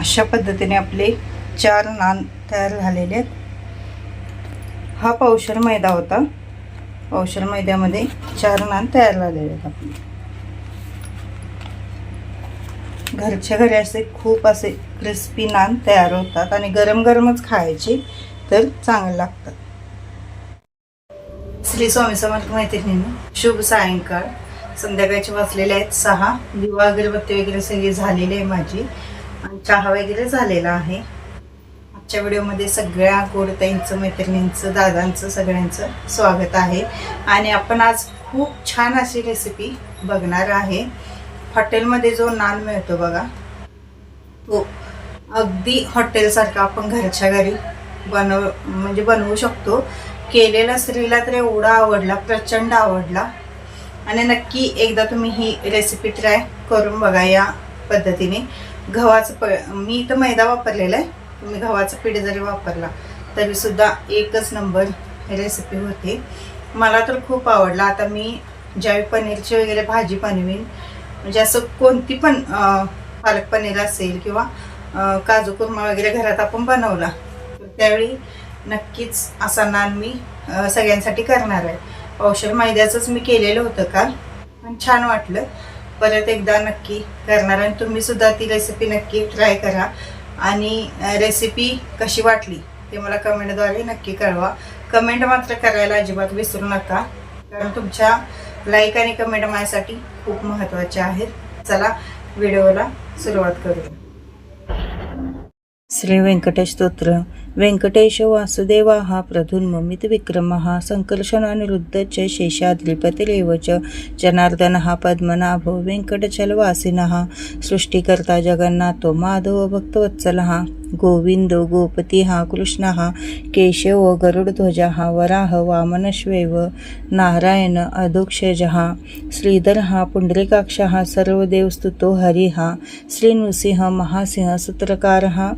अशा पद्धतीने आपले चार नान तयार झालेले आहेत. हा पावशर मैदा होता. पावशर मैद्यामध्ये चार नान तयार झालेले आहेत आपले. घरच्या घरी असे खूप असे क्रिस्पी नान तयार होतात आणि गरम गरमच खायचे तर चांगले लागतात. श्री स्वामी समर्थ मैत्रिणींनो शुभ सायंकाळ. संध्याकाळचे वाचलेले आहेत सहा. दिवा अगरबत्ती वगैरे सगळी झालेली आहे माझी. आणि चहा वगैरे झालेला आहे. आजच्या व्हिडिओमध्ये सगळ्या गोडताईंचं मैत्रिणींचं दादांचं सगळ्यांचं स्वागत आहे. आणि आपण आज खूप छान अशी रेसिपी बघणार आहे. हॉटेलमध्ये जो नान मिळतो बघा. तो अगदी हॉटेलसारखा आपण घरच्या घरी बनव म्हणजे बनवू शकतो. केलेला स्त्रीला तर एवढा आवडला प्रचंड आवडला. आणि नक्की एकदा तुम्ही ही रेसिपी ट्राय करून बघा या पद्धतीने. गव्हाचं प मी इथं मैदा वापरलेला आहे. तुम्ही गव्हाचं पीठ जरी वापरला तरीसुद्धा एकच नंबर रेसिपी होते. मला तर खूप आवडला. आता मी ज्यावेळी पनीरची वगैरे भाजी बनवीन म्हणजे असं कोणती पण पालक पनीर असेल किंवा काजू कुर्मा वगैरे घरात आपण बनवला तर त्यावेळी नक्कीच असा नान मी सगळ्यांसाठी करणार आहे. औषध मैद्याचंच मी केलेलं होतं काल. पण छान वाटलं. परत एकदा नक्की करणार आणि तुम्ही सुद्धा ती रेसिपी नक्की ट्राय करा. आणि रेसिपी कशी वाटली ते मला कमेंटद्वारे नक्की कळवा. कमेंट मात्र करायला अजिबात विसरू नका. कारण तुमच्या लाईक आणि कमेंट माझ्यासाठी खूप महत्त्वाचे आहेत. चला व्हिडिओला सुरुवात करूया. श्री व्यंकटेश स्तोत्र. व्यंकटेश वासुदेवा हा प्रधुन्ममित विक्रम हा संकर्षणानिरुद्ध च शेषाद्रिपतिरेव च जनार्दन हा पद्मनाभ व्यंकटचल वासिन हा सृष्टिकर्ता जगन्नाथो माधव भक्तवत्सल हा गोविंद गोपती हा कृष्ण हा केशव गरुडध्वज हा वराह वामनश्वेव नारायण अधोक्षज हा श्रीधर हा पुंडरीकाक्ष हा सर्वदेव स्तुतो हरी हा श्रीनृसिंह महासिंह सूत्रकार हा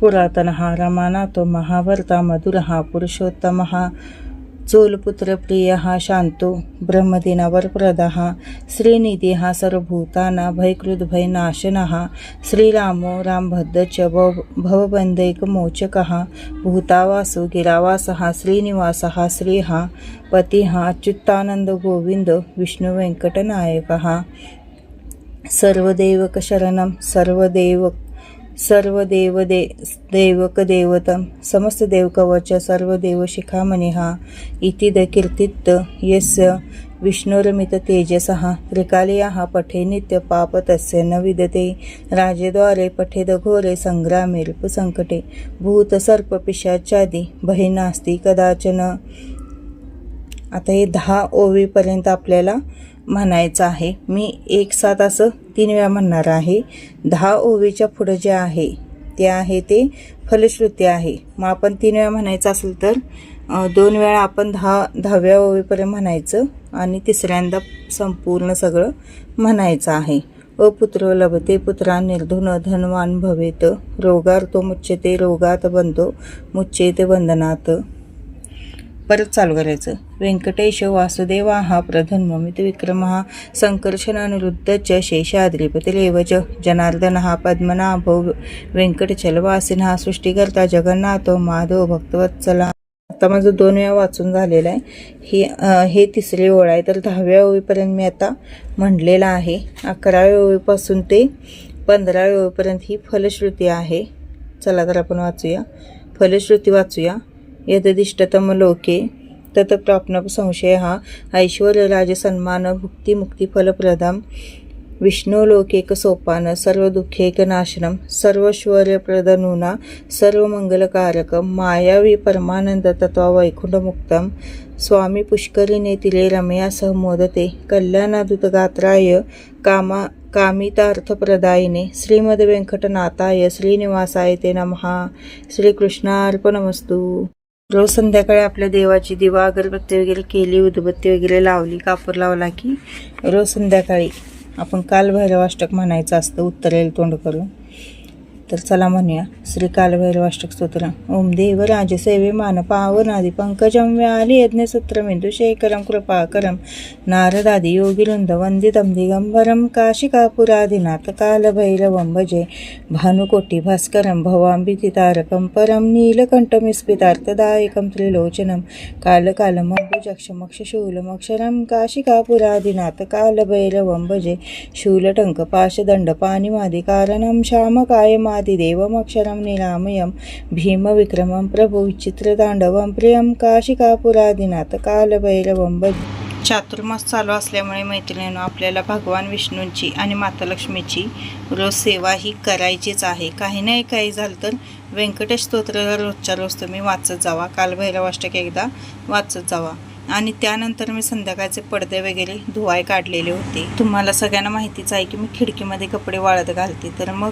पुरातन हा रमानाथो महाभरता मधुर हा पुरुषोत्तम. हा चोलपुत्र प्रिय हा शांतो ब्रह्मदिनावर प्रद हा. श्रीनिधी हा सर्वभूताना भयकृत भयनाशन. हा श्रीरामो रामभद्र च भव मोचक. हा भूतावासो गिरावास हा श्रीनिवास हा श्री. हा पती हा अच्युतानंद गोविंद विष्णू व्यंकटनायक हा सर्वदेवक सर्वदेव सर्व देव दे देवक देवतम समस्त देवकवच्या सर्व देव शिखामणी हा. इति द कीर्तित यस्य विष्णुरमित तेजसः त्रिकालिया हा पठे नित्य पाप तस्य न विदते. राजेद्वारे पठेद घोरे संग्रामे रिपुसंकटे भूत सर्प पिशाचादी भय नास्ती कदाचन. आता हे दहा ओवीपर्यंत आपल्याला म्हणायचं आहे. मी एक साथ असं तीन वेळा म्हणणार आहे. दहा ओवीच्या पुढं जे आहे ते आहे ते फलश्रुती आहे. मग आपण तीन वेळा म्हणायचं असेल तर दोन वेळा आपण दहा दहाव्या ओवीपर्यंत म्हणायचं आणि तिसऱ्यांदा संपूर्ण सगळं म्हणायचं आहे. अपुत्र लभते पुत्रा निर्धुन धनवान भवेत. रोगार तो मुच्यते रोगात बनतो मुच्येते बंधनात. परत चालू करायचं. व्यंकटेश वासुदेवा हा प्रधन्ममित विक्रम हा संकर्षण अनिरुद्ध च शेषाद्रिपतिरेव च जनार्दन हा पद्मनाभ व्यंकटचलवासिन हा सृष्टीकर्ता जगन्नाथ माधव भक्तवत्सला. आता माझं दोन वेळा वाचून झालेलं आहे. हे हे तिसरी ओळ आहे. तर दहाव्या ओळीपर्यंत मी आता म्हणलेलं आहे. अकराव्या ओळीपासून ते पंधराव्या ओळीपर्यंत ही फलश्रुती आहे. चला तर आपण वाचूया. फलश्रुती वाचूया. यददिष्टतमलोके लोके तत प्राप्न संशय हा ऐश्वर्य राजसन्मान भुक्ती विष्णुलोकेक सोपान सर्व दुःखेक नाशनम सर्वश्वर्यप्रदनुना सर्व मंगलकारक मायावी परमानंद तत्वा वैकुंठमुक्तम स्वामी पुष्करीने तिले रमया सह मोदते कल्याणादुतगात्राय कामा कामितार्थप्रदायिने श्रीमद व्यंकटनाथाय श्रीनिवासाय ते नमहा श्रीकृष्णार्पणमस्तू। रोज संध्याकाळी आपल्या देवाची दिवा अगरबत्ती वगैरे केली उदबत्ती वगैरे लावली कापूर लावला की रोज संध्याकाळी आपण काल भैरवाष्टक म्हणायचं असतं उत्तरेल तोंड करून. तर चला म्हणूया. श्री कालभैरवाष्टक स्तोत्र. ओम देव राजसेवे मान पावनादि पंकजम व्याली यज्ञसूत्रमिंदु शेखरम कृपाकरं नारदादि योगिरुंद वंदितम दिगंबरम काशिकापुरादिनाथ कालभैरवं भजे. भानुकोटी भास्करम भवाम्बितितारकं परं. नीलकण्ठमिस्फितार्थदायकं त्रिलोचनं कालकालमम्बुजक्षमक्षशूलमक्षरं काशिकापुरादिनाथ कालभैरवं भजे शूलटङ्क पाशदण्ड पाणिमादिकारणं श्यामकायमादिदेवमक्षरं निरामयं भीमविक्रमं प्रभु विचित्रताण्डवं प्रियं काशिकापुरादिनाथ कालभैरवं भज चातुर्मास चालू असल्यामुळे मैत्रिणींनो आपल्याला भगवान विष्णूंची आणि माता लक्ष्मीची रोज सेवा ही करायचीच आहे. काही नाही काही झालं तर व्यंकटेश स्तोत्र रोजच्या रोज तुम्ही वाचत जावा. कालभैरवाष्टक एकदा वाचत जावा. आणि त्यानंतर मी संध्याकाळचे पडदे वगैरे धुवाय काढलेले होते. तुम्हाला सगळ्यांना माहितीच आहे की मी खिडकीमध्ये कपडे वाळत घालते. तर मग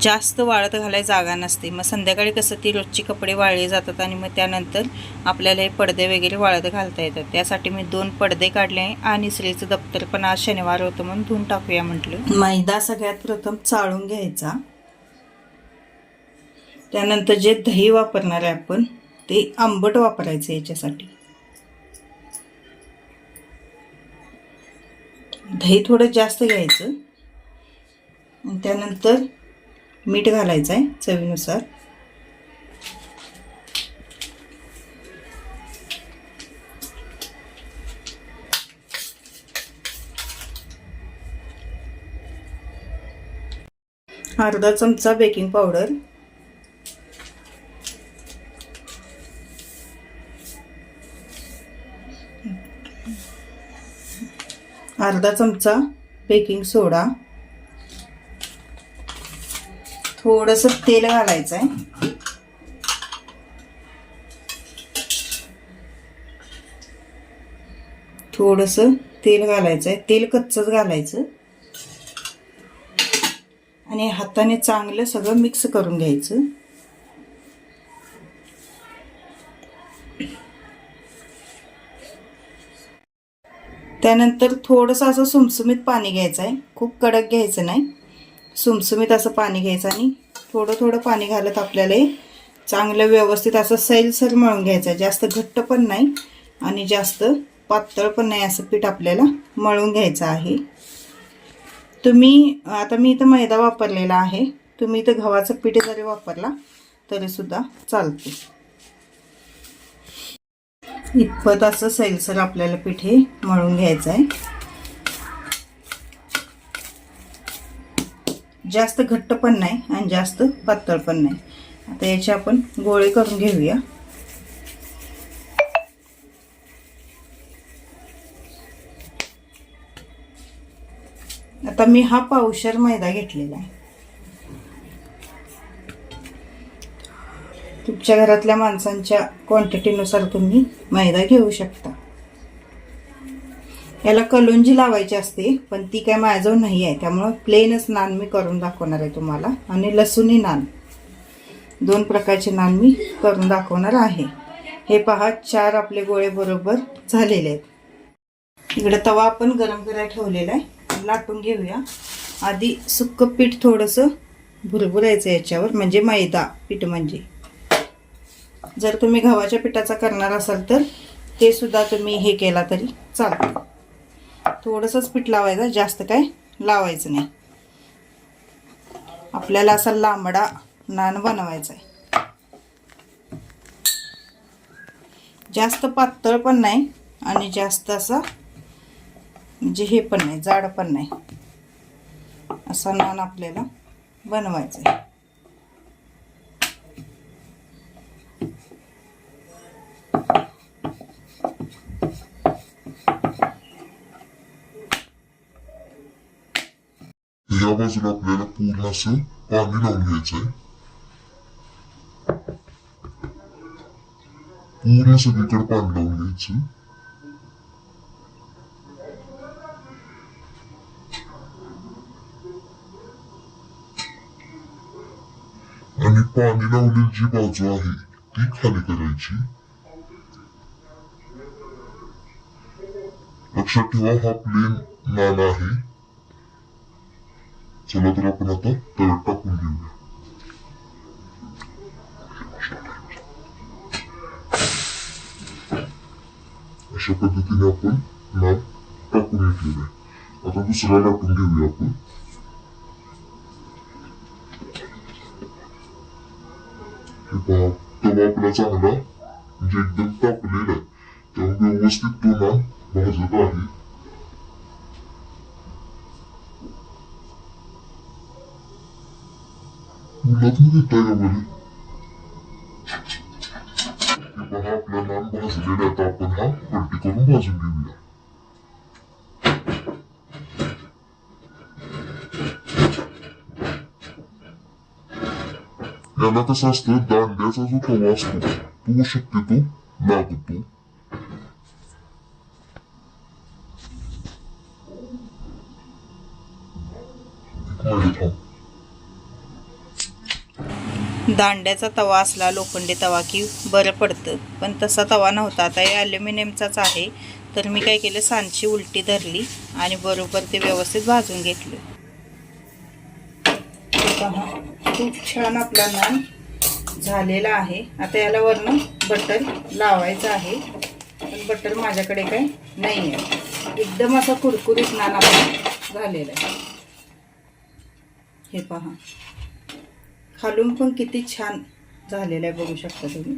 जास्त वाळत घालाय जागा नसते. मग संध्याकाळी कसं ती रोजची कपडे वाळले जातात आणि मग त्यानंतर आपल्याला हे पडदे वगैरे वाळत घालता येतात. त्यासाठी मी दोन पडदे काढले आहे आणि स्त्रीचं दप्तर पण आज शनिवार होतं म्हणून धुवून टाकूया म्हटलं. मैदा सगळ्यात प्रथम चाळून घ्यायचा. त्यानंतर जे दही वापरणार आहे आपण ते आंबट वापरायचं याच्यासाठी. दही थोडं जास्त घ्यायचं. आणि त्यानंतर मीठ घालायचं आहे चवीनुसार. अर्धा चमचा बेकिंग पावडर अर्धा चमचा बेकिंग सोडा. थोडंसं तेल घालायचं आहे थोडंसं तेल घालायचं आहे तेल कच्चंच घालायचं. आणि हाताने चांगलं सगळं मिक्स करून घ्यायचं. त्यानंतर थोडंसं असं सुमसुमीत पाणी घ्यायचं आहे. खूप कडक घ्यायचं नाही. सुमसुमीत असं पाणी घ्यायचं आणि थोडं थोडं पाणी घालत आपल्याला चांगलं व्यवस्थित असं सैलसर मळून घ्यायचं आहे. जास्त घट्ट पण नाही आणि जास्त पातळ पण नाही असं पीठ आपल्याला मळून घ्यायचं आहे. तुम्ही आता मी इथं मैदा वापरलेला आहे. तुम्ही इथं गव्हाचं पीठ जरी वापरला तरीसुद्धा चालते. इतपत असं सैलसर आपल्याला पीठ हे मळून घ्यायचं आहे. जास्त घट्ट पण नाही आणि जास्त पातळ पण नाही. आता याचे आपण गोळे करून घेऊया. आता मी हा पावशर मैदा घेतलेला आहे. तुमच्या घरातल्या माणसांच्या क्वांटिटीनुसार तुम्ही मैदा घेऊ शकता. याला कलोंजी लावायची असते पण ती काय माझ्याजवळ नाही आहे. त्यामुळं प्लेनच नान मी करून दाखवणार आहे तुम्हाला. आणि लसूणी नान. दोन प्रकारचे नान मी करून दाखवणार आहे. हे पहा चार आपले गोळे बरोबर झालेले आहेत. इकडे तवा आपण गरम करायला ठेवलेला आहे. लाटून घेऊया. आधी सुक्क पीठ थोडंसं भुरभुरायचं याच्यावर म्हणजे मैदा पीठ म्हणजे. जर तुम्ही गव्हाच्या पिठाचा करणार असाल तर ते सुद्धा तुम्ही हे केला तरी चालतं. थोडंसंच पीठ लावायचं जास्त काय लावायचं नाही. आपल्याला असा लांबडा नान बनवायचा आहे जास्त पातळ पण नाही आणि जास्त असा म्हणजे हे पण नाही जाड पण नाही. असा नान आपल्याला बनवायचा आहे या बाजूला आपल्याला पूर्ण असं पाणी लावून घ्यायचंय पूर्ण सगळीकडे पाणी लावून घ्यायचं आणि पाणी लावलेली जी बाजू आहे ती खाली करायची लक्षात ठेवा हा प्लेन नाला आहे Solo otra pelota, pero el Paco Junior. Așa că aku, tine tak n-am Atau tu selalu Atunci să aku. arăt unghiul eu acum. Și pe toma plățană, da? Încerc dăm capul ele. Te-am tu. मुलात घेता का बरे हे आपला नान भाजलेला आता आपण हा पलटी करून भाजून घेऊया. याला कसं असतं दांड्याचा जो तवा असतो तो शक्यतो लागतो. एक you. दांड्याचा तवा असला लोखंडी तवा की बरं पडतं. पण तसा तवा नव्हता. आता हे ॲल्युमिनियमचाच आहे. तर मी काय केलं सांची उलटी धरली आणि बरोबर ते व्यवस्थित भाजून घेतलं. हे पहा, खूप छान आपला नान झालेला आहे. आता याला वरनं बटर लावायचं आहे. पण बटर माझ्याकडे काय नाही आहे एकदम असा कुरकुरीत नान आपला झालेला आहे. हे पहा. खालून पण किती छान झालेला आहे बघू शकता तुम्ही.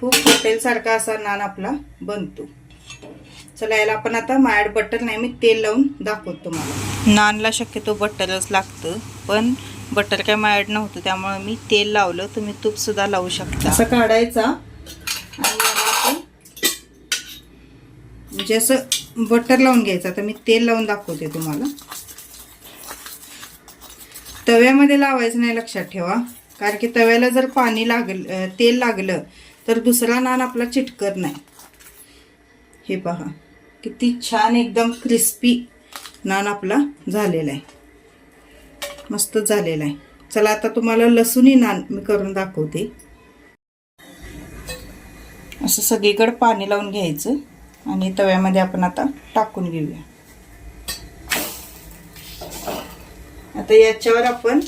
खूप हॉटेलसारखा असा नान आपला बनतो. चला याला आपण आता मायाड बटर नाही मी तेल लावून दाखवतो तुम्हाला. नानला शक्यतो बटरच लागतं पण बटर काय मायाड नव्हतं त्यामुळे मी तेल लावलं. तुम्ही तूपसुद्धा लावू शकता. असं काढायचा. आणि आपण म्हणजे असं बटर लावून घ्यायचं. आता मी तेल लावून दाखवते तुम्हाला. तव्यामध्ये लावायचं नाही लक्षात ठेवा. कारण की तव्याला जर पाणी लागलं तेल लागलं तर दुसरा नान आपला चिटकर नाही. हे पहा. किती छान एकदम क्रिस्पी नान आपला झालेला आहे. मस्त झालेला आहे. चला आता तुम्हाला लसूणी नान मी करून दाखवते. असं सगळीकडे पाणी लावून घ्यायचं आणि तव्यामध्ये आपण आता टाकून घेऊया. आता याच्यावर आपण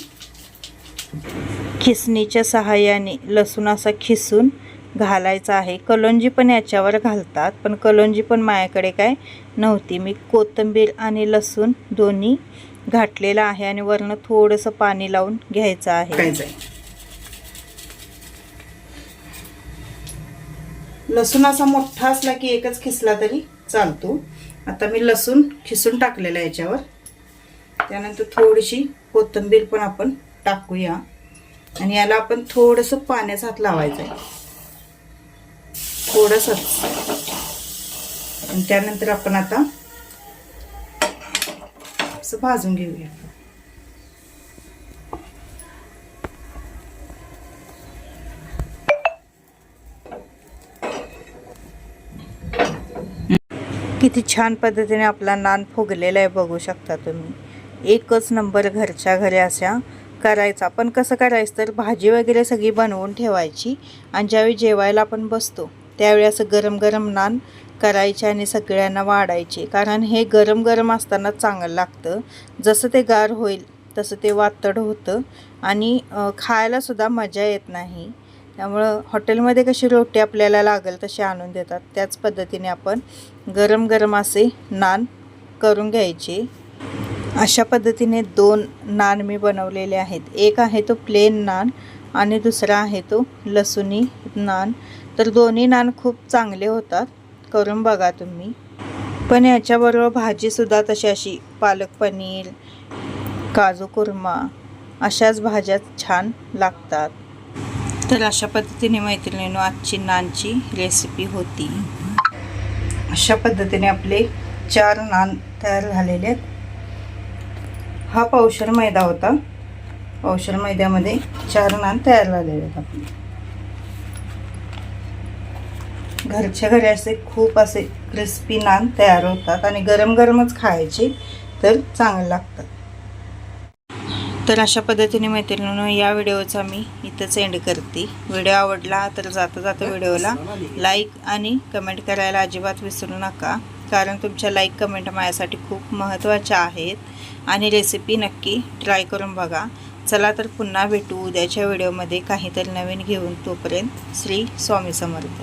खिसणीच्या सहाय्याने लसूण असा खिसून घालायचा आहे. कलोंजी पण याच्यावर घालतात पण कलोंजी पण माझ्याकडे काय नव्हती. मी कोथिंबीर आणि लसूण दोन्ही घातलेलं आहे आणि वरनं थोडंसं पाणी लावून घ्यायचं आहे. लसूण असा मोठा असला की एकच खिसला तरी चालतो. आता मी लसूण खिसून टाकलेला याच्यावर. त्यानंतर थोडीशी कोथिंबीर पण आपण टाकूया. आणि याला आपण थोडंसं पाण्याचा हात लावायचं आहे थोडंसंच. आणि त्यानंतर आपण आता असं भाजून घेऊया. किती छान पद्धतीने आपला नान फुगलेला आहे बघू शकता तुम्ही. एकच नंबर घरच्या घरी अशा करायचा. पण कसं करायचं तर भाजी वगैरे सगळी बनवून ठेवायची आणि ज्यावेळी जेवायला आपण बसतो त्यावेळी असं गरम गरम नान करायचे आणि सगळ्यांना वाढायचे. कारण हे गरम गरम असताना चांगलं लागतं. जसं ते गार होईल तसं ते वातड होतं आणि खायलासुद्धा मजा येत नाही. त्यामुळं हॉटेलमध्ये कशी रोटी आपल्याला लागेल तशी आणून देतात. त्याच पद्धतीने आपण गरम गरम असे नान करून घ्यायचे. अशा पद्धतीने दोन नान मी बनवलेले आहेत. एक आहे तो प्लेन नान आणि दुसरा आहे तो लसुणी नान. तर दोन्ही नान खूप चांगले होतात. करून बघा तुम्ही. पण याच्याबरोबर भाजीसुद्धा तशी अशी पालक पनीर काजू कुर्मा अशाच भाज्या छान लागतात. तर अशा पद्धतीने मैत्रिणीनो आजची नानची रेसिपी होती. अशा पद्धतीने आपले चार नान तयार झालेले आहेत. हा पावशर मैदा होता. पावशर मैद्यामध्ये चार नान तयार झालेले आहेत आपण घरच्या घरी असे खूप असे क्रिस्पी नान तयार होतात आणि गरम गरमच खायचे तर चांगले लागतात. तर अशा पद्धतीने मैत्रिणीनं या व्हिडिओचा मी इथंच एंड करते. व्हिडिओ आवडला तर जाता जाता व्हिडिओला लाईक आणि कमेंट करायला अजिबात विसरू नका. कारण तुमच्या लाईक कमेंट माझ्यासाठी खूप महत्त्वाच्या आहेत. आणि रेसिपी नक्की ट्राय करून बघा. चला तर पुन्हा भेटू उद्याच्या व्हिडिओमध्ये काहीतरी नवीन घेऊन तोपर्यंत श्री स्वामी समर्थ.